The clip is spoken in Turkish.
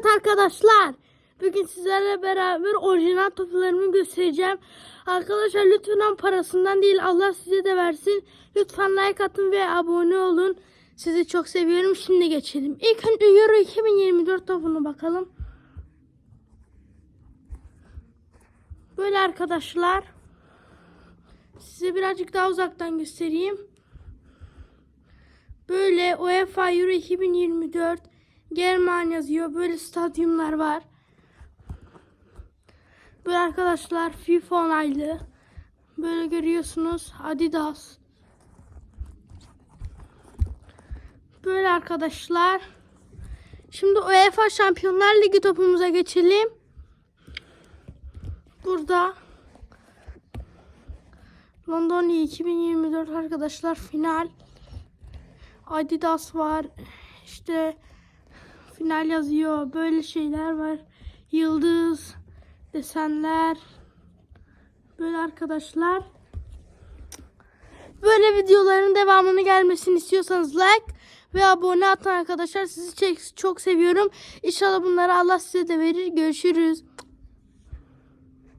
Evet arkadaşlar. Bugün sizlerle beraber orijinal topularımı göstereceğim. Arkadaşlar lütfen parasından değil Allah size de versin. Lütfen like atın ve abone olun. Sizi çok seviyorum. Şimdi geçelim. İlk önce Euro 2024 topuna bakalım. Böyle arkadaşlar. Size birazcık daha uzaktan göstereyim. Böyle UEFA Euro 2024 German yazıyor. Böyle stadyumlar var. Böyle arkadaşlar FIFA onaylı. Böyle görüyorsunuz Adidas. Böyle arkadaşlar. Şimdi UEFA Şampiyonlar Ligi topumuza geçelim. Burada London 2024 arkadaşlar final. Adidas var. İşte final yazıyor. Böyle şeyler var. Yıldız, desenler. Böyle arkadaşlar. Böyle videoların devamını gelmesini istiyorsanız like ve abone atın arkadaşlar. Sizi çok, seviyorum. İnşallah bunları Allah size de verir. Görüşürüz.